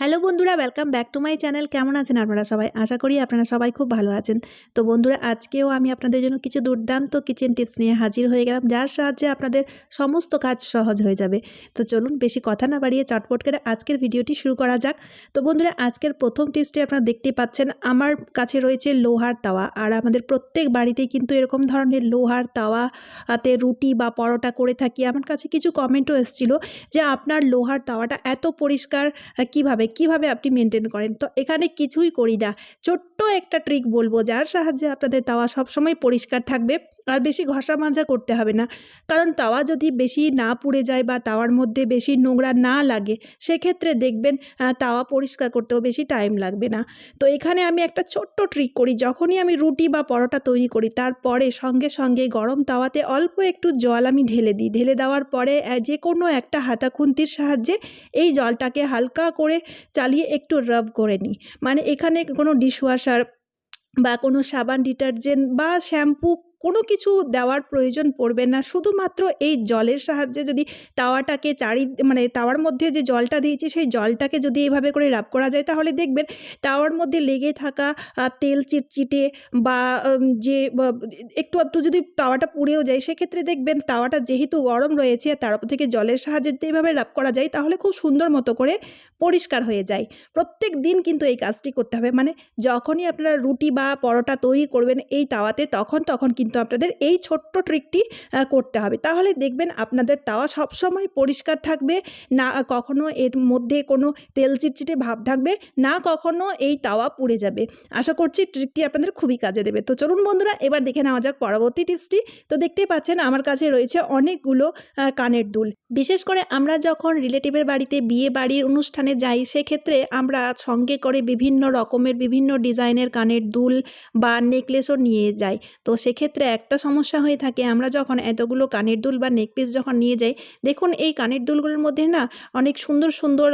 Hello বন্ধুরা welcome back to my channel কেমন আছেন আপনারা সবাই? আশা করি আপনারা সবাই খুব ভালো আছেন। তো বন্ধুরা, আজকেও আমি আপনাদের জন্য কিছু দুর্দান্ত কিচেন টিপস নিয়ে হাজির হয়ে গেলাম, যার সাহায্যে আপনাদের সমস্ত কাজ সহজ হয়ে যাবে। তো চলুন বেশি কথা না বাড়িয়ে চটপট করে আজকের ভিডিওটি শুরু করা যাক। তো বন্ধুরা, আজকের প্রথম টিপসটি আপনারা দেখতে পাচ্ছেন, আমার কাছে রয়েছে লোহার তাওয়া। আর আমাদের প্রত্যেক বাড়িতেই কিন্তু এরকম ধরনের লোহার তাওয়াতে রুটি বা পরোটা করে থাকি। আমার কাছে কিছু কমেন্টও এসেছিল যে আপনার লোহার তাওয়াটা এত পরিষ্কার কীভাবে কীভাবে আপনি মেনটেন করেন? তো এখানে কিছুই করি না। ছোট্ট একটা ট্রিক বলব, যার সাহায্যে আপনাদের তাওয়া সবসময় পরিষ্কার থাকবে আর বেশি ঘষা মাজা করতে হবে না। কারণ তাওয়া যদি বেশি না পুড়ে যায় বা তাওয়ার মধ্যে বেশি নোংরা না লাগে, সেক্ষেত্রে দেখবেন তাওয়া পরিষ্কার করতেও বেশি টাইম লাগবে না। তো এখানে আমি একটা ছোট্ট ট্রিক করি। যখনই আমি রুটি বা পরোটা তৈরি করি, তারপরে সঙ্গে সঙ্গে গরম তাওয়াতে অল্প একটু জল আমি ঢেলে দিই। ঢেলে দেওয়ার পরে যে কোনো একটা হাতা খুন্তির সাহায্যে এই জলটাকে হালকা করে চালিয়ে একটু রাব করে নিই। মানে এখানে কোনো ডিশওয়াশার বা কোনো সাবান ডিটারজেন্ট বা শ্যাম্পু কোনো কিছু দেওয়ার প্রয়োজন পড়বে না। শুধুমাত্র এই জলের সাহায্যে যদি তাওয়াটাকে চারি মানে তাওয়ার মধ্যে যে জলটা দিয়েছি, সেই জলটাকে যদি এইভাবে করে রাব করা যায়, তাহলে দেখবেন তাওয়ার মধ্যে লেগে থাকা তেল চিটচিটে বা যে একটু একটু যদি তাওয়াটা পুড়েও যায়, সেক্ষেত্রে দেখবেন তাওয়াটা যেহেতু গরম রয়েছে তার থেকে জলের সাহায্যে যদি এইভাবে রাব করা যায়, তাহলে খুব সুন্দর মতো করে পরিষ্কার হয়ে যায়। প্রত্যেক দিন কিন্তু এই কাজটি করতে হবে। মানে যখনই আপনারা রুটি বা পরোটা তৈরি করবেন এই তাওয়াতে, তখন তখন কিন্তু আপনাদের এই ছোট্ট ট্রিকটি করতে হবে। তাহলে দেখবেন আপনাদের তাওয়া সবসময় পরিষ্কার থাকবে, না কখনো এর মধ্যে কোনো তেল চিটচিটে ভাব থাকবে, না কখনো এই তাওয়া পুড়ে যাবে। আশা করছি ট্রিকটি আপনাদের খুবই কাজে দেবে। তো চলুন বন্ধুরা, এবার দেখে নেওয়া যাক পরবর্তী টিপসটি তো দেখতেই পাচ্ছেন আমার কাছে রয়েছে অনেকগুলো কানের দুল। বিশেষ করে আমরা যখন রিলেটিভের বাড়িতে বিয়ে বাড়ির অনুষ্ঠানে যাই, সেক্ষেত্রে আমরা সঙ্গে করে বিভিন্ন রকমের বিভিন্ন ডিজাইনের কানের দুল বা নেকলেসও নিয়ে যাই। তো সেক্ষেত্রে একটা সমস্যা হয়ে থাকে। আমরা যখন এতগুলো কানের দুল বা নেকপিস যখন নিয়ে যাই, দেখুন এই কানের দুলগুলোর মধ্যে না অনেক সুন্দর সুন্দর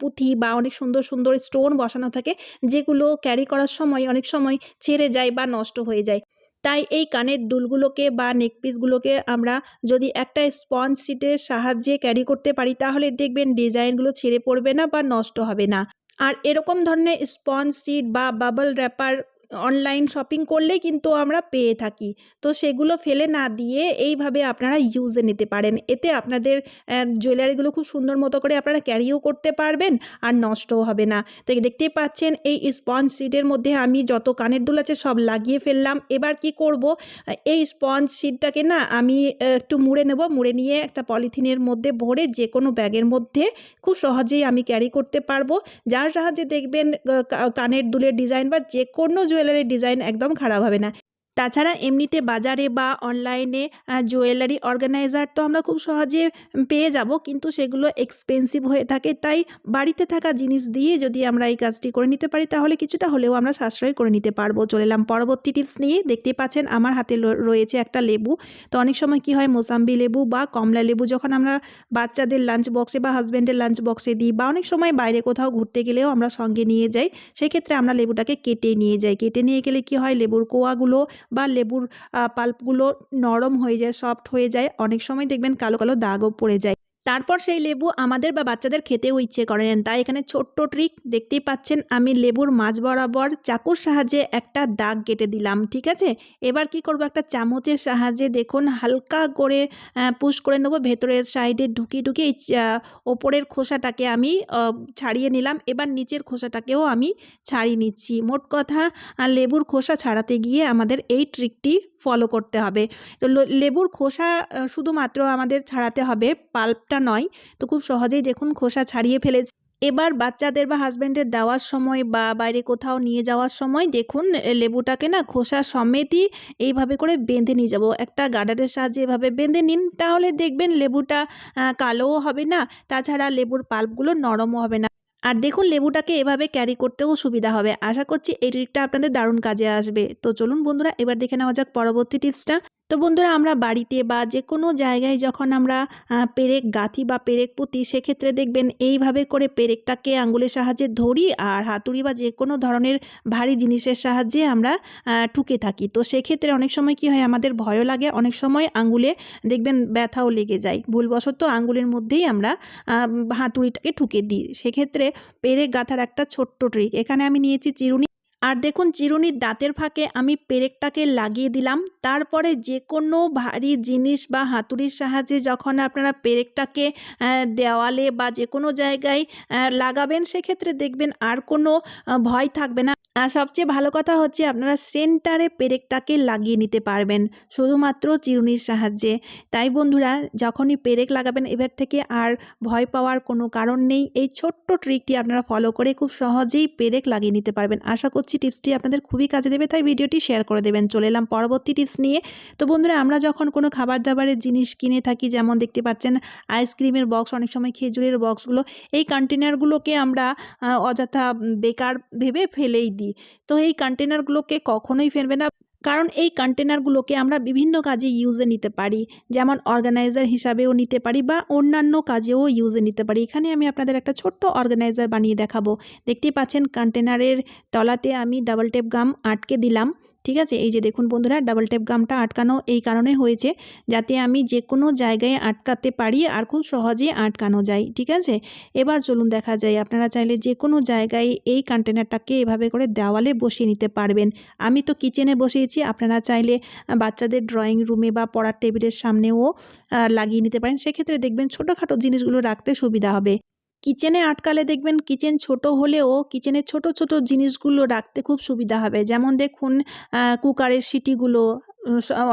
পুঁথি বা অনেক সুন্দর সুন্দর স্টোন বসানো থাকে, যেগুলো ক্যারি করার সময় অনেক সময় ছেড়ে যায় বা নষ্ট হয়ে যায়। তাই এই কানের দুলগুলোকে বা নেকপিসগুলোকে আমরা যদি একটা স্পঞ্জ সিটের সাহায্যে ক্যারি করতে পারি, তাহলে দেখবেন ডিজাইনগুলো ছেড়ে পড়বে না বা নষ্ট হবে না। আর এরকম ধরনের স্পঞ্জ সিট বা বাবল র্যাপার অনলাইন শপিং করলেই কিন্তু আমরা পেয়ে থাকি। তো সেগুলো ফেলে না দিয়ে এইভাবে আপনারা ইউজে নিতে পারেন। এতে আপনাদের জুয়েলারিগুলো খুব সুন্দর মতো করে আপনারা ক্যারিও করতে পারবেন আর নষ্টও হবে না। তো দেখতেই পাচ্ছেন, এই স্পঞ্জ সিটের মধ্যে আমি যত কানের দুল আছে সব লাগিয়ে ফেললাম। এবার কি করব? এই স্পঞ্জ সিটটাকে না আমি একটু মুড়ে নেব। মুড়ে নিয়ে একটা পলিথিনের মধ্যে ভরে যে কোনো ব্যাগের মধ্যে খুব সহজেই আমি ক্যারি করতে পারব। যার সাহায্যে দেখবেন কানের দুলের ডিজাইন বা যে কোনো জুয়েলারির ডিজাইন একদম খারাপ হবে না। তাছাড়া এমনিতে বাজারে বা অনলাইনে জুয়েলারি অর্গানাইজার তো আমরা খুব সহজে পেয়ে যাব। কিন্তু সেগুলো এক্সপেন্সিভ হয়ে থাকে। তাই বাড়িতে থাকা জিনিস দিয়ে যদি আমরা এই কাজটি করে নিতে পারি, তাহলে কিছুটা হলেও আমরা সাশ্রয় করে নিতে পারব। চলে এলাম পরবর্তী টিপস নিয়ে। দেখতে পাচ্ছেন আমার হাতে রয়েছে একটা লেবু। তো অনেক সময় কি হয়, মোসাম্বি লেবু বা কমলা লেবু যখন আমরা বাচ্চাদের লাঞ্চ বক্সে বা হাজব্যান্ডের লাঞ্চ বক্সে দিই বা অনেক সময় বাইরে কোথাও ঘুরতে গেলেও আমরা সঙ্গে নিয়ে যাই, সেক্ষেত্রে আমরা লেবুটাকে কেটে নিয়ে যাই। কেটে নিয়ে গেলে কি হয়, লেবুর কোয়াগুলো বা লেবুর পাল্পগুলো নরম হয়ে যায় সফট হয়ে যায়, অনেক সময় দেখবেন কালো কালো দাগও পড়ে যায়। তারপর সেই লেবু আমাদের বা বাচ্চাদের খেতেও ইচ্ছে করে নেন তাই এখানে ছোট্ট ট্রিক দেখতেই পাচ্ছেন, আমি লেবুর মাঝ বরাবর চাকুর সাহায্যে একটা দাগ কেটে দিলাম, ঠিক আছে? এবার কি করব, একটা চামচের সাহায্যে দেখুন, হালকা করে পুশ করে নেব, ভেতরের সাইডে ঢুকিয়ে ঢুকিয়ে ওপরের খোসাটাকে আমি ছাড়িয়ে নিলাম, এবার নিচের খোসাটাকেও আমি ছাড়িয়ে নিচ্ছি। মোট কথা লেবুর খোসা ছাড়াতে গিয়ে আমাদের এই ট্রিকটি ফলো করতে হবে। তো লেবুর খোসা শুধুমাত্র আমাদের ছাড়াতে হবে, পাল্পটা নয়। তো খুব সহজেই দেখুন খোসা ছাড়িয়ে ফেলেছি। এবার বাচ্চাদের বা হাজব্যান্ডের দেওয়ার সময় বা বাইরে কোথাও নিয়ে যাওয়ার সময় দেখুন লেবুটাকে না খোসা সমেতই এইভাবে করে বেঁধে নিয়ে যাব। একটা গার্ডারের সাহায্যে এভাবে বেঁধে নিন, তাহলে দেখবেন লেবুটা কালোও হবে না, তাছাড়া লেবুর পাল্পগুলো নরমও হবে না। আর দেখুন, লেবুটাকে এভাবে ক্যারি করতেও সুবিধা হবে। আশা করছি এই ট্রিকটা আপনাদের দারুণ কাজে আসবে। তো চলুন বন্ধুরা, এবার দেখে নেওয়া যাক পরবর্তী টিপসটা তো বন্ধুরা, আমরা বাড়িতে বা যে কোনো জায়গায় যখন আমরা পেরেক গাঁথি বা পেরেক পুঁতি, সেক্ষেত্রে দেখবেন এইভাবে করে পেরেকটাকে আঙ্গুলের সাহায্যে ধরি আর হাতুড়ি বা যে কোনো ধরনের ভারী জিনিসের সাহায্যে আমরা ঠুকে থাকি। তো সেক্ষেত্রে অনেক সময় কি হয়, আমাদের ভয়ও লাগে। অনেক সময় আঙ্গুলে দেখবেন ব্যথাও লেগে যায়। ভুলবশত আঙ্গুলের মধ্যেই আমরা হাতুড়িটাকে ঠুকে দিই। সেক্ষেত্রে পেরেক গাঁথার একটা ছোট্ট ট্রিক এখানে আমি নিয়েছি চিরুনি আর দেখুন, চিরুনির দাঁতের ফাঁকে আমি পেরেকটাকে লাগিয়ে দিলাম। তারপরে যে কোনো ভারী জিনিস বা হাতুড়ির সাহায্যে যখন আপনারা পেরেকটাকে দেওয়ালে বা যে কোনো জায়গায় লাগাবেন, সেক্ষেত্রে দেখবেন আর কোনো ভয় থাকবে না। আর সবচেয়ে ভালো কথা হচ্ছে আপনারা সেন্টারে পেরেকটাকে লাগিয়ে নিতে পারবেন, শুধুমাত্র চিরুনির সাহায্যে। তাই বন্ধুরা, যখনই পেরেক লাগাবেন, এবার থেকে আর ভয় পাওয়ার কোনো কারণ নেই। এই ছোট্ট ট্রিকটি আপনারা ফলো করে খুব সহজেই পেরেক লাগিয়ে নিতে পারবেন। আশা করছি টিপসটি আপনাদের খুবই কাজে দেবে, তাই ভিডিওটি শেয়ার করে দেবেন। চলে এলাম পরবর্তী টিপস নিয়ে। তো বন্ধুরা, আমরা যখন কোনো খাবার দাবারের জিনিস কিনে থাকি, যেমন দেখতে পাচ্ছেন আইসক্রিমের বক্স অনেক সময় খেজুরের বক্সগুলো এই কন্টেনারগুলোকে আমরা অযথা বেকার ভেবে ফেলেই দিই। তো এই কন্টেনারগুলোকে কখনোই ফেলবে না। কারণ এই কন্টেনারগুলোকে আমরা বিভিন্ন কাজে ইউজে নিতে পারি। যেমন অর্গানাইজার হিসাবেও নিতে পারি বা অন্যান্য কাজেও ইউজে নিতে পারি। এখানে আমি আপনাদের একটা ছোট্ট অর্গানাইজার বানিয়ে দেখাবো। দেখতেই পাচ্ছেন, কন্টেনারের তলাতে আমি ডাবল টেপ গাম আটকে দিলাম। ঠিক আছে? এই যে দেখুন বন্ধুরা ডাবল টেপ গামটা আটকানো এই কারণে হয়েছে যাতে আমি যে কোনো জায়গায় আটকাতে পারি আর খুব সহজে আটকানো যায়, ঠিক আছে? এবার চলুন দেখা যায় আপনারা চাইলে যে কোনো জায়গায় এই কন্টেনারটাকে এভাবে করে দেওয়ালে বসিয়ে নিতে পারবেন। আমি তো কিচেনে বসিয়েছি, আপনারা চাইলে বাচ্চাদের ড্রয়িং রুমে বা পড়ার টেবিলের সামনেও লাগিয়ে নিতে পারেন। সেক্ষেত্রে দেখবেন ছোটোখাটো জিনিসগুলো রাখতে সুবিধা হবে। কিচেনে আটকালে দেখবেন কিচেন ছোট হলেও কিচেনের ছোট ছোট জিনিসগুলো রাখতে খুব সুবিধা হবে। যেমন দেখুন কুকারের সিটিগুলো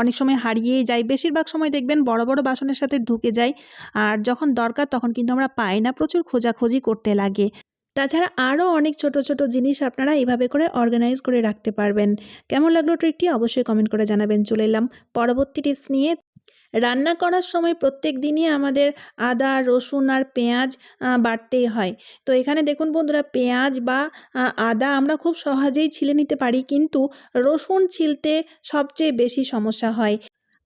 অনেক সময় হারিয়েই যায়। বেশিরভাগ সময় দেখবেন বড় বড় বাসনের সাথে ঢুকে যায়। আর যখন দরকার তখন কিন্তু আমরা পাই না, প্রচুর খোঁজাখোঁজি করতে লাগে। তাছাড়া আরও অনেক ছোট ছোট জিনিস আপনারা এইভাবে করে অর্গানাইজ করে রাখতে পারবেন। কেমন লাগল ট্রিকটি অবশ্যই কমেন্ট করে জানাবেন। চলে এলাম পরবর্তী টিপস নিয়ে। রান্না করার সময় প্রত্যেক দিনই আমাদের আদা, রসুন আর পেঁয়াজ বাড়তেই হয়। তো এখানে দেখুন বন্ধুরা, পেঁয়াজ বা আদা আমরা খুব সহজেই ছিলে নিতে পারি, কিন্তু রসুন ছিলতে সবচেয়ে বেশি সমস্যা হয়।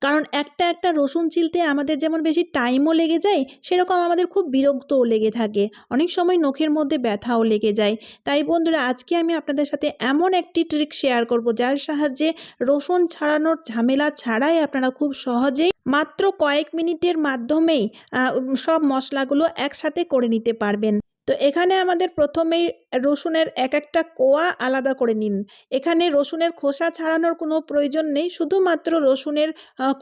কারণ একটা একটা রসুন ছিলতে আমাদের যেমন বেশি টাইমও লেগে যায়, সেরকম আমাদের খুব বিরক্তও লেগে থাকে। অনেক সময় নখের মধ্যে ব্যথাও লেগে যায়। তাই বন্ধুরা, আজকে আমি আপনাদের সাথে এমন একটি ট্রিক শেয়ার করব, যার সাহায্যে রসুন ছাড়ানোর ঝামেলা ছাড়াই আপনারা খুব সহজেই মাত্র কয়েক মিনিটের মাধ্যমেই সব মশলাগুলো একসাথে করে নিতে পারবেন। তো এখানে আমাদের প্রথমেই রসুনের এক একটা কোয়া আলাদা করে নিন। এখানে রসুনের খোসা ছাড়ানোর কোনো প্রয়োজন নেই, শুধুমাত্র রসুনের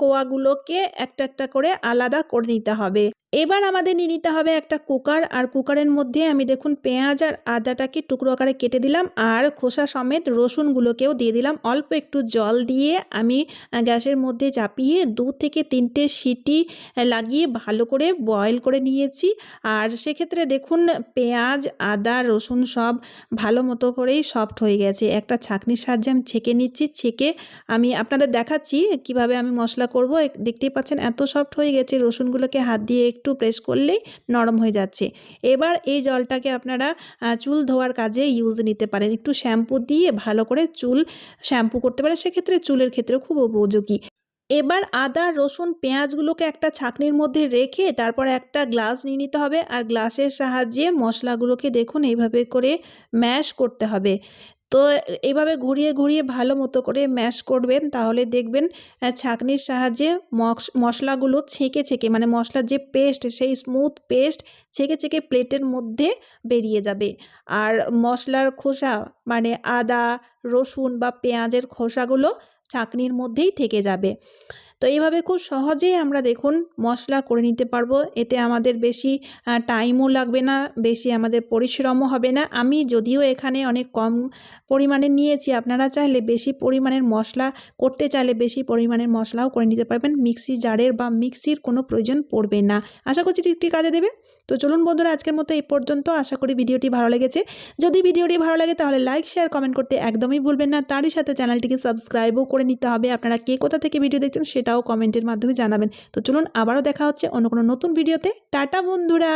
কোয়াগুলোকে একটা একটা করে আলাদা করে নিতে হবে। এবার আমাদের নিয়ে নিতে হবে একটা কুকার, আর কুকারের মধ্যে আমি দেখুন পেঁয়াজ আর আদাটাকে টুকরো আকারে কেটে দিলাম, আর খোসা সমেত রসুনগুলোকেও দিয়ে দিলাম। অল্প একটু জল দিয়ে আমি গ্যাসের মধ্যে চাপিয়ে দু থেকে তিনটে সিটি লাগিয়ে ভালো করে বয়েল করে নিয়েছি। আর সেক্ষেত্রে দেখুন পেঁয়াজ, আদা, রসুন সব ভালো মতো করেই সফট হয়ে গেছে। একটা ছাঁকনির সাহায্যে আমি ছেঁকে নিচ্ছি। ছেঁকে আমি আপনাদের দেখাচ্ছি কীভাবে আমি মশলা করব। দেখতেই পাচ্ছেন এত সফট হয়ে গেছে। রসুনগুলোকে হাত দিয়ে একটু প্রেস করলেই নরম হয়ে যাচ্ছে। এবার এই জলটাকে আপনারা চুল ধোয়ার কাজে ইউজ নিতে পারেন। একটু শ্যাম্পু দিয়ে ভালো করে চুল শ্যাম্পু করতে পারেন। সেক্ষেত্রে চুলের ক্ষেত্রেও খুব উপযোগী। এবার আদা, রসুন, পেঁয়াজগুলোকে একটা ছাঁকনির মধ্যে রেখে তারপর একটা গ্লাস নিয়ে নিতে হবে। আর গ্লাসের সাহায্যে মশলাগুলোকে দেখুন এইভাবে করে ম্যাশ করতে হবে। তো এইভাবে ঘুরিয়ে ঘুরিয়ে ভালো মতো করে ম্যাশ করবেন, তাহলে দেখবেন ছাঁকনির সাহায্যে মশ- মশলাগুলো ছেঁকে ছেঁকে মানে মশলার যে পেস্ট, সেই স্মুথ পেস্ট ছেঁকে ছেঁকে প্লেটের মধ্যে বেরিয়ে যাবে। আর মশলার খোসা মানে আদা, রসুন বা পেঁয়াজের খোসাগুলো চাকনির মধ্যেই থেকে যাবে। তো এইভাবে খুব সহজেই আমরা দেখুন মশলা করে নিতে পারব। এতে আমাদের বেশি টাইমও লাগবে না, বেশি আমাদের পরিশ্রমও হবে না। আমি যদিও এখানে অনেক কম পরিমাণে নিয়েছি, আপনারা চাইলে বেশি পরিমাণের মশলা করতে চাইলে বেশি পরিমাণের মশলাও করে নিতে পারবেন। মিক্সি জারের বা মিক্সির কোনো প্রয়োজন পড়বে না। আশা করছি ঠিকটি কাজে দেবে। তো চলুন বন্ধুরা, আজকের মতো এই পর্যন্ত। আশা করি ভিডিওটি ভালো লেগেছে। যদি ভিডিওটি ভালো লাগে তাহলে লাইক শেয়ার কমেন্ট করতে একদমই ভুলবেন না। তারই সাথে চ্যানেলটিকে সাবস্ক্রাইবও করে নিতে হবে। আপনারা কে কোথা থেকে ভিডিও দেখছেন সেটাও কমেন্টের মাধ্যমে জানাবেন। তো চলুন আবারও দেখা হচ্ছে অন্য কোনো নতুন ভিডিওতে। টাটা বন্ধুরা!